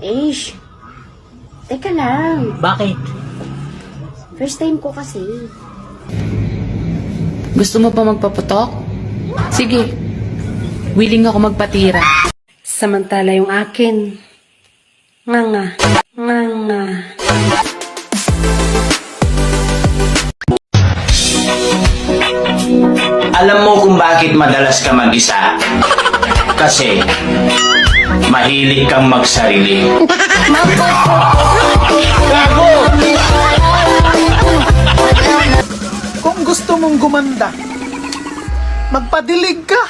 Ish. Teka lang. Bakit? First time ko kasi. Gusto mo pa magpaputok? Sige. Willing ako magpatira. Samantala yung akin. Nga nga. Nga nga. Alam mo kung bakit madalas ka mag-isa? Kasi mahilig kang magsarili. Kung gusto mong gumanda, magpadilig ka.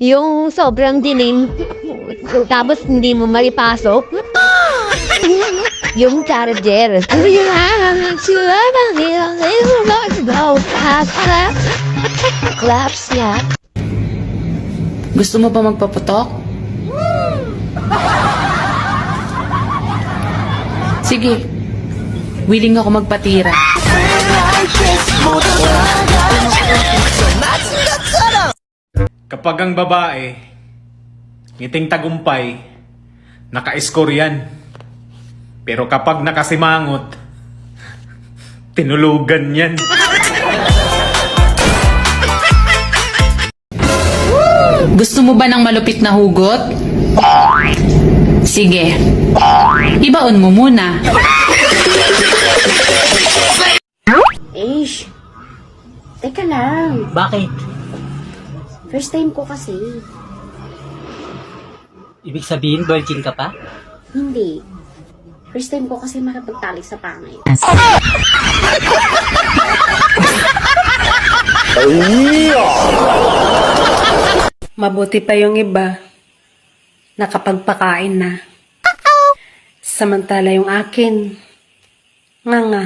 Yung sobrang dilim, tapos hindi mo maripasok. yung charger. Claps niya. Gusto mo pa magpaputok? Sige. Willing ako magpatira. Kapag ang babae, ngiting tagumpay, naka-score yan. Pero kapag nakasimangot, tinulugan yan. Gusto mo ba ng malupit na hugot? Sige. Ibaon mo muna. Ish. Teka lang. Bakit? First time ko kasi. Ibig sabihin, virgin ka pa? Hindi. First time ko kasi makipagtalik sa pangit. Mabuti pa yung iba. Nakapagpakain na. Samantala yung akin. Nga nga.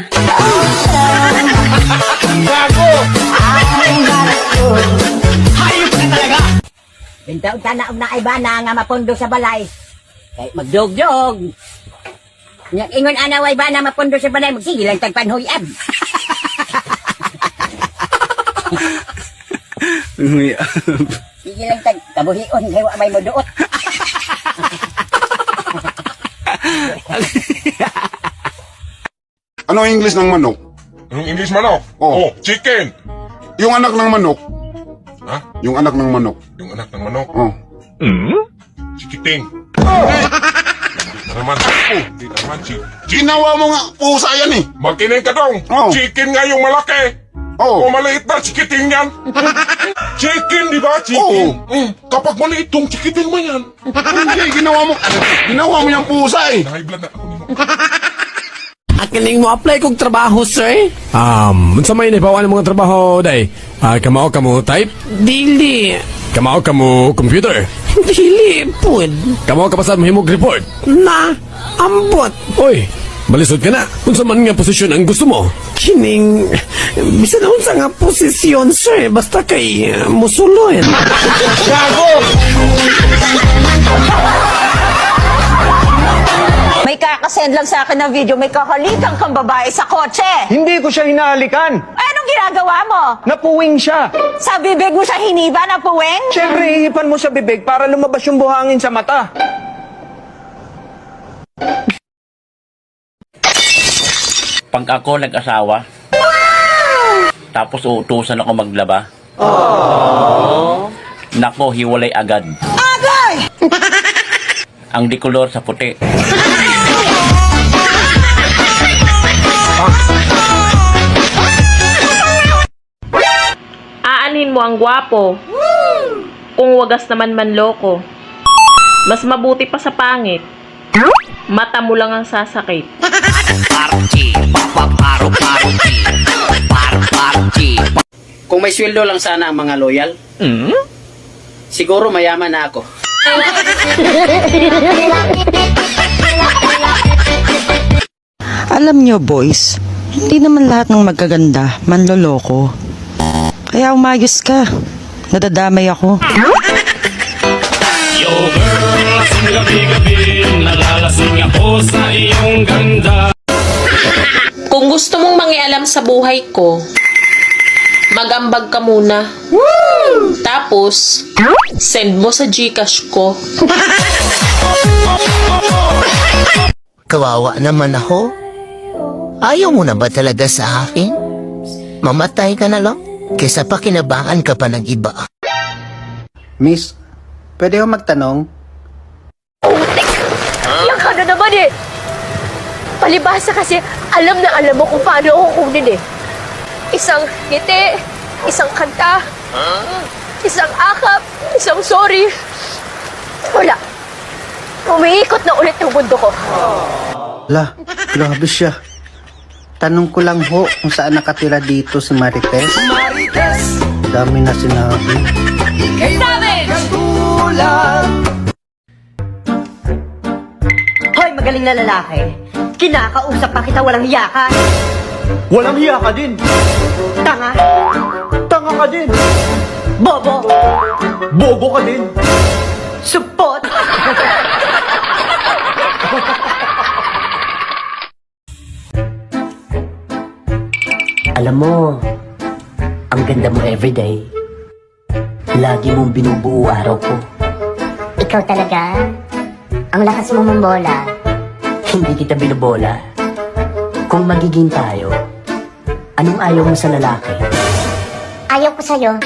Bintaog tanaog na ibana nga mapundo sa balay. Kay magdog-dog. Yang ingon ana way bana mapundo sa balay magsige lang tagpanhuyab. Sige lang tag kabuhion kay wa may moduot. Ano ang English ng manok? Anong English manok? Oh. oh chicken. Yung anak ng manok. Ha? Yung anak ng manok. Yung anak ng manok. Oh. Chikiting. Hindi naman. Oh, hindi naman. Chi Ginawa mo nga pusa yan eh. Makinig ka dong. Oh. Chicken nga yung malaki. Oh. O maliit na chikiting yan. chicken, di ba? Chicken. Mm. Kapag maliit tong chikiting mo yan. Hindi, ginawa mo. Ginawa mo yung pusa eh. Blood na ako ni mo. Akining mo apply kong trabaho, sir? Um, sa may nabawa ng mga trabaho, day? Ah, kamao kamo type? Dili. Kamao kamo computer? Dili, pud. Kamao kapasan mo himog report? Na, ambot. Oy, balisod ka na. Kung man nga posisyon ang gusto mo. Kining, bisa na unsa nga posisyon, sir. Basta kay uh, musulon. May kakasend lang sa akin ng video, may kakalikan kang babae sa kotse. Hindi ko siya hinalikan. Ginagawa mo? Napuwing siya. Sa bibig mo siya hiniba na puweng? Siyempre, hihipan mo sa bibig para lumabas yung buhangin sa mata. Pag ako nag-asawa, tapos uutusan ako maglaba, nako, hiwalay agad. Agay! Ang dikolor sa puti. Aanhin mo ang gwapo. Kung wagas naman manloko. Mas mabuti pa sa pangit. Mata mo lang ang sasakit. Kung may sweldo lang sana ang mga loyal, siguro mayaman na ako. Alam nyo boys, hindi naman lahat ng magaganda manloloko. Kaya umayos ka. Nadadamay ako. Yo girl, lasing gabi-gabi Nalalasing ako sa iyong ganda Kung gusto mong mangialam sa buhay ko, magambag ka muna. Tapos, send mo sa Gcash ko. Kawawa naman ako. Ayaw mo na ba talaga sa akin? Mamatay ka na lang? Kesa pa ka pa ng iba. Miss, pwede ako magtanong? Yan ka na naman eh! Palibasa kasi, alam na alam mo kung paano ako kunin eh. Isang ngiti, isang kanta, isang akap, isang sorry. Wala. Umiikot na ulit yung mundo ko. La, grabe siya. Tanong ko lang ho kung saan nakatira dito si Marites. Marites! Dami na sinabi. Hoy, magaling na lalaki. Kinakausap pa kita walang hiya ka. Walang hiya ka din. Tanga. Tanga ka din. Bobo. Bobo ka din. Supot. Alam mo, ang ganda mo everyday. Lagi mong binubuo araw ko. Ikaw talaga? Ang lakas mo mambola. Hindi kita binubola. Kung magiging tayo, anong ayaw mo sa lalaki? Ayaw ko sa'yo.